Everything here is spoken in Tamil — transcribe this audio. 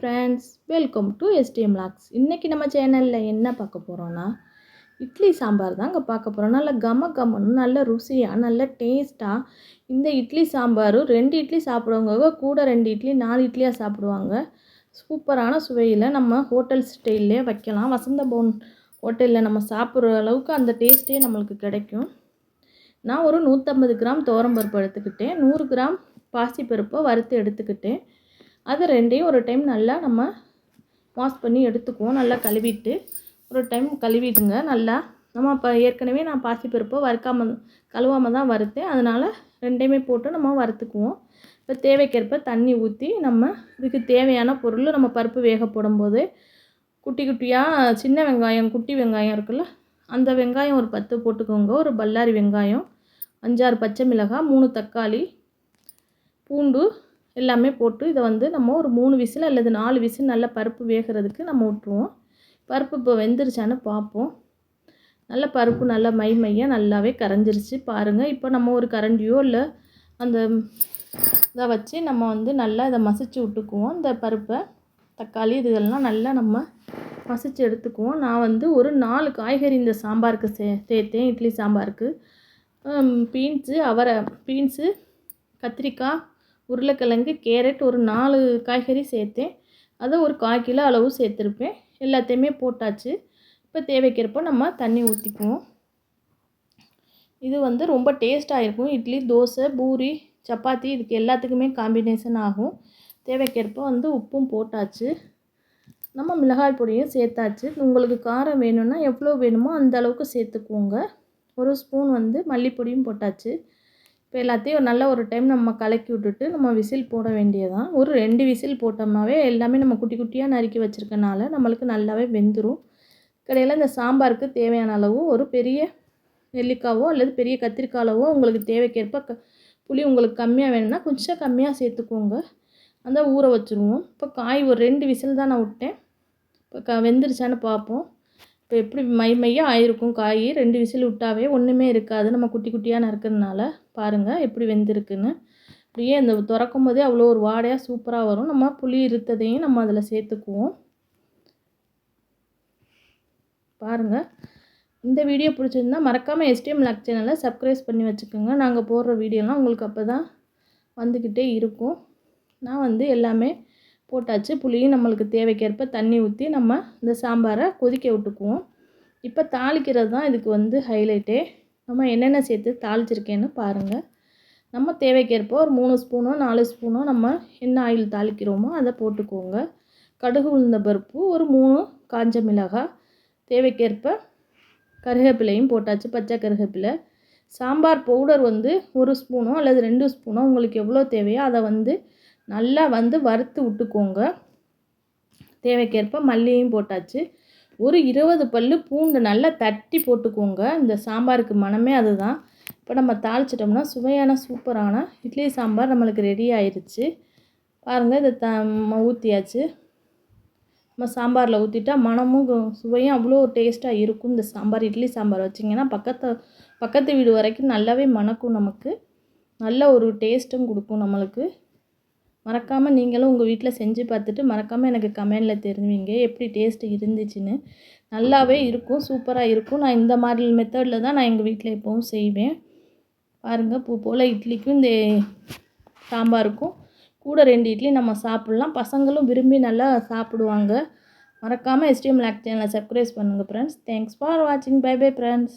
Friends welcome to STM logs இன்றைக்கி நம்ம சேனலில் என்ன பார்க்க போகிறோன்னா இட்லி சாம்பார் தாங்க பார்க்க போகிறோம் நல்ல கம கமன்னு நல்ல ருசியாக நல்ல டேஸ்ட்டாக இந்த இட்லி சாம்பாரும் ரெண்டு இட்லி சாப்பிடுவவங்க கூட ரெண்டு இட்லி நாலு இட்லியாக சாப்பிடுவாங்க. சூப்பரான சுவையில் நம்ம ஹோட்டல் ஸ்டைல்லே வைக்கலாம். வசந்த பவன் ஹோட்டலில் நம்ம சாப்பிட்ற அளவுக்கு அந்த டேஸ்ட்டே நம்மளுக்கு கிடைக்கும். நான் ஒரு நூற்றம்பது கிராம் துவரம்பருப்பு எடுத்துக்கிட்டேன். நூறு கிராம் பாசிப்பருப்பை வறுத்து எடுத்துக்கிட்டேன். அது ரெண்டையும் ஒரு டைம் நல்லா நம்ம வாஷ் பண்ணி எடுத்துக்குவோம். நல்லா கழுவிட்டு ஒரு டைம் கழுவிடுங்க. நல்லா நம்ம இப்போ ஏற்கனவே நான் பாசிப்பருப்பை வறுக்காமல் கழுவாமல் தான் வறுத்தேன். அதனால் ரெண்டையுமே போட்டு நம்ம வறுத்துக்குவோம். இப்போ தேவைக்கேற்ப தண்ணி ஊற்றி நம்ம இதுக்கு தேவையான பொருள் நம்ம பருப்பு வேக போடும்போது குட்டி குட்டியாக சின்ன வெங்காயம் குட்டி வெங்காயம் இருக்குல்ல அந்த வெங்காயம் ஒரு பத்து போட்டுக்கோங்க. ஒரு பல்லாரி வெங்காயம் அஞ்சாறு பச்சை மிளகாய் மூணு தக்காளி பூண்டு எல்லாமே போட்டு இதை வந்து நம்ம ஒரு மூணு விசில் அல்லது நாலு விசில் நல்லா பருப்பு வேகிறதுக்கு நம்ம விட்ருவோம் பருப்பு இப்போ வெந்துருச்சான்னு பார்ப்போம். நல்ல பருப்பு நல்லா மை மையாக நல்லாவே கரைஞ்சிருச்சு. பாருங்கள் இப்போ நம்ம ஒரு கரண்டியோ இல்லை அந்த இதை வச்சு நம்ம வந்து நல்லா இதை மசிச்சு விட்டுக்குவோம். இந்த பருப்பை தக்காளி இதெல்லாம் நல்லா நம்ம மசிச்சு எடுத்துக்குவோம். நான் வந்து ஒரு நாலு காய்கறி இந்த சாம்பாருக்கு சே சேர்த்தேன். இட்லி சாம்பாருக்கு. பீன்ஸு அவரை பீன்ஸு கத்திரிக்காய் உருளைக்கிழங்கு கேரட் ஒரு நாலு காய்கறி சேர்த்தேன். அதை ஒரு கால் கிலோ அளவு சேர்த்துருப்பேன். எல்லாத்தையுமே போட்டாச்சு. இப்போ தேவைக்கிறப்போ நம்ம தண்ணி ஊற்றிக்குவோம் இது வந்து ரொம்ப டேஸ்ட்டாக இருக்கும். இட்லி தோசை பூரி சப்பாத்தி இதுக்கு எல்லாத்துக்குமே காம்பினேஷன் ஆகும். தேவைக்கேற்ப வந்து உப்பும் போட்டாச்சு. நம்ம மிளகாய் பொடியும் சேர்த்தாச்சு. உங்களுக்கு காரம் வேணும்னா எவ்வளோ வேணுமோ அந்த அளவுக்கு சேர்த்துக்குவோங்க ஒரு ஸ்பூன் வந்து மல்லிப்பொடியும் போட்டாச்சு. இப்போ எல்லாத்தையும் நல்ல ஒரு டைம் நம்ம கலக்கி விட்டுட்டு நம்ம விசில் போட வேண்டியதான் ஒரு ரெண்டு விசில் போட்டோம்னாவே எல்லாமே நம்ம குட்டி குட்டியாக நறுக்கி வச்சுருக்கனால நம்மளுக்கு நல்லாவே வெந்துடும் கடையில் இந்த சாம்பாருக்கு தேவையான அளவு ஒரு பெரிய நெல்லிக்காவோ அல்லது பெரிய கத்திரிக்காவோ உங்களுக்கு தேவைக்கேற்ப க புளி உங்களுக்கு கம்மியாக வேணும்னா கொஞ்சம் கம்மியாக சேர்த்துக்கோங்க. அந்த ஊற வச்சுருவோம். இப்போ காய் ஒரு ரெண்டு விசில் தான் நான் விட்டேன். இப்போ க வெந்துருச்சான்னு பார்ப்போம். இப்போ எப்படி மை மையாக ஆயிருக்கும் காய். ரெண்டு விசில் விட்டாவே ஒன்றுமே இருக்காது. நம்ம குட்டி குட்டியாக நறுக்கிறதுனால. பாருங்கள் எப்படி வெந்திருக்குன்னு. அப்படியே அந்த திறக்கும் போதே அவ்வளோ ஒரு வாடையாக சூப்பராக வரும். நம்ம புளி இருத்ததையும் நம்ம அதில் சேர்த்துக்குவோம். பாருங்கள் இந்த வீடியோ பிடிச்சிருந்தா மறக்காமல் எஸ்டிஎம் லாக் சேனலை சப்ஸ்கிரைப் பண்ணி வச்சுக்கோங்க. நாங்கள் போடுற வீடியோலாம் உங்களுக்கு அப்போ தான் வந்துக்கிட்டே இருக்கும். நான் வந்து எல்லாமே போட்டாச்சு. புளியும் நம்மளுக்கு தேவைக்கேற்ப தண்ணி ஊற்றி நம்ம இந்த சாம்பாரை கொதிக்க விட்டுக்குவோம். இப்போ தாளிக்கிறது தான் இதுக்கு வந்து ஹைலைட்டே நம்ம என்னென்ன சேர்த்து தாளிச்சிருக்கேன்னு பாருங்கள் நம்ம தேவைக்கேற்ப ஒரு மூணு ஸ்பூனோ நாலு ஸ்பூனோ நம்ம என்ன ஆயில் தாளிக்கிறோமோ அதை போட்டுக்கோங்க. கடுகு உளுந்த பருப்பு ஒரு மூணு காஞ்ச மிளகாய் தேவைக்கேற்ப கருவேப்பிலையும் போட்டாச்சு பச்சை கருவேப்பிலை சாம்பார் பவுடர் வந்து ஒரு ஸ்பூனோ அல்லது ரெண்டு ஸ்பூனோ உங்களுக்கு எவ்வளோ தேவையோ அதை வந்து நல்லா வந்து வறுத்து விட்டுக்கோங்க. தேவைக்கேற்ப மல்லியும் போட்டாச்சு. ஒரு இருபது பல் பூண்டு நல்லா தட்டி போட்டுக்கோங்க. இந்த சாம்பாருக்கு மனமே அதுதான். இப்போ நம்ம தாளிச்சிட்டோம்னா சுவையான சூப்பரான இட்லி சாம்பார் நம்மளுக்கு ரெடி ஆயிடுச்சு பாருங்கள் இதை த ஊற்றியாச்சு நம்ம சாம்பாரில் ஊற்றிட்டா மனமும் சுவையும் அவ்வளோ டேஸ்ட்டாக இருக்கும். இந்த சாம்பார் இட்லி சாம்பார் வச்சிங்கன்னா பக்கத்து பக்கத்து வீடு வரைக்கும் நல்லாவே மணக்கும் நமக்கு. நல்ல ஒரு டேஸ்ட்டும் கொடுக்கும் நம்மளுக்கு. மறக்காமல் நீங்களும் உங்கள் வீட்டில் செஞ்சு பார்த்துட்டு மறக்காமல் எனக்கு கமெண்டில் தெரிவிங்க எப்படி டேஸ்ட் இருந்துச்சுன்னு. நல்லாவே இருக்கும் சூப்பராக இருக்கும். நான் இந்த மாதிரி மெத்தடில் தான் நான் எங்கள் வீட்டில் எப்போவும் செய்வேன். பாருங்கள் பூ போல் இட்லிக்கும் இந்த சாம்பாருக்கும் கூட ரெண்டு இட்லி நம்ம சாப்பிட்லாம். பசங்களும் விரும்பி நல்லா சாப்பிடுவாங்க. மறக்காமல் எஸ்டிஎம் லாக் சேனலை சப்ஸ்கிரைப் பண்ணுங்கள் ஃப்ரெண்ட்ஸ் தேங்க்ஸ் ஃபார் வாட்சிங் பை பை ஃப்ரெண்ட்ஸ்